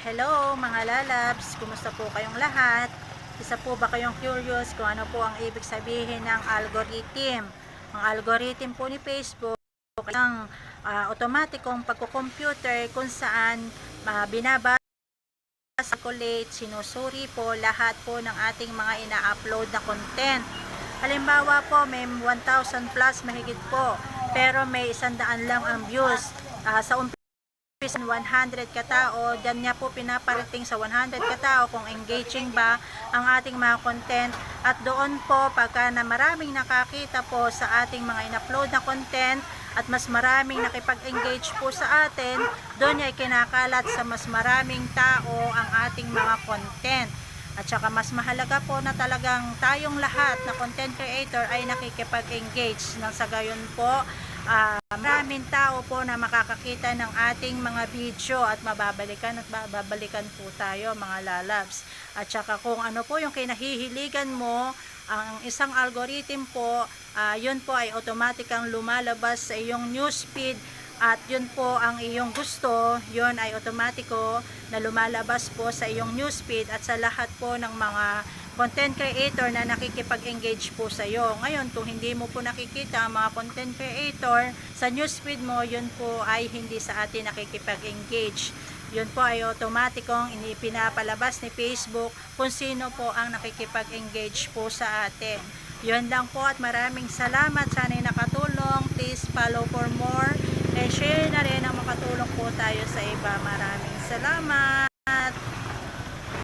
Hello mga lalabs, kumusta po kayong lahat? Isa po ba kayong curious kung ano po ang ibig sabihin ng algorithm? Ang algorithm po ni Facebook ang ah, otomatikong pagkukomputer kung saan uh, binabasa, calculate, sinusuri po lahat po ng ating mga ina-upload na content. Halimbawa po, may 1,000 plus mahigit po, pero may 100 lang ang views. Ah, sa umpisa 100 katao, dyan niya po pinaparating sa 100 katao kung engaging ba ang ating mga content at doon po pagka na maraming nakakita po sa ating mga in-upload na content at mas maraming nakipag-engage po sa atin, doon niya kinakalat sa mas maraming tao ang ating mga content. At saka mas mahalaga po na talagang tayong lahat na content creator ay nakikipag-engage nang sa gayon po ah, maraming tao po na makakakita ng ating mga video at mababalikan at babalikan po tayo mga lalabs. At saka kung ano po yung kinahihiligan mo, ang isang algorithm po, ah, yun po ay automatic lumalabas sa iyong newsfeed at yun po ang iyong gusto, yun ay otomatiko na lumalabas po sa iyong newsfeed at sa lahat po ng mga content creator na nakikipag-engage po sa iyo. Ngayon, kung hindi mo po nakikita ang mga content creator sa newsfeed mo, yun po ay hindi sa atin nakikipag-engage. Yun po ay otomatikong pinapalabas ni Facebook kung sino po ang nakikipag-engage po sa atin. Yun lang po at maraming salamat. Sana'y nakatulong. Please follow for more. And share na rin ang makatulong po tayo sa iba. Maraming salamat.